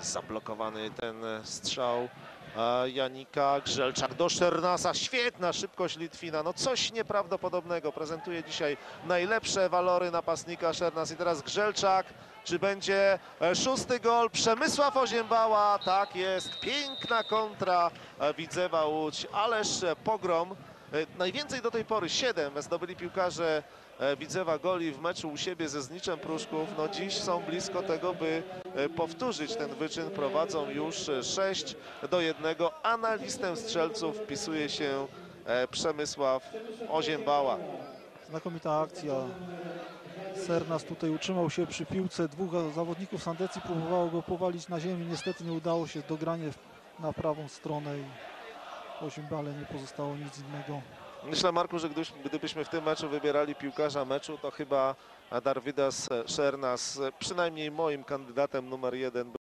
Zablokowany ten strzał e, Janika. Grzelczak do Szernasa. Świetna szybkość Litwina. No coś nieprawdopodobnego. Prezentuje dzisiaj najlepsze walory napastnika Szernas. I teraz Grzelczak. Czy będzie e, szósty gol Przemysław Oziębała? Tak jest. Piękna kontra e, Widzewa Łódź. Ależ pogrom. E, Najwięcej do tej pory, 7 zdobyli piłkarze e, Widzewa goli w meczu u siebie ze Zniczem Pruszków. No dziś są blisko tego, by e, powtórzyć ten wyczyn. Prowadzą już e, 6 do 1, a na listę strzelców wpisuje się Przemysław Oziębała. Znakomita akcja. Sernas tutaj utrzymał się przy piłce. Dwóch zawodników Sandecji próbowało go powalić na ziemi. Niestety nie udało się dogranie na prawą stronę Ozimbale nie pozostało nic innego. Myślę, Marku, że gdybyś, gdybyśmy w tym meczu wybierali piłkarza meczu, to chyba Darwidas Szernas, e, przynajmniej moim kandydatem numer jeden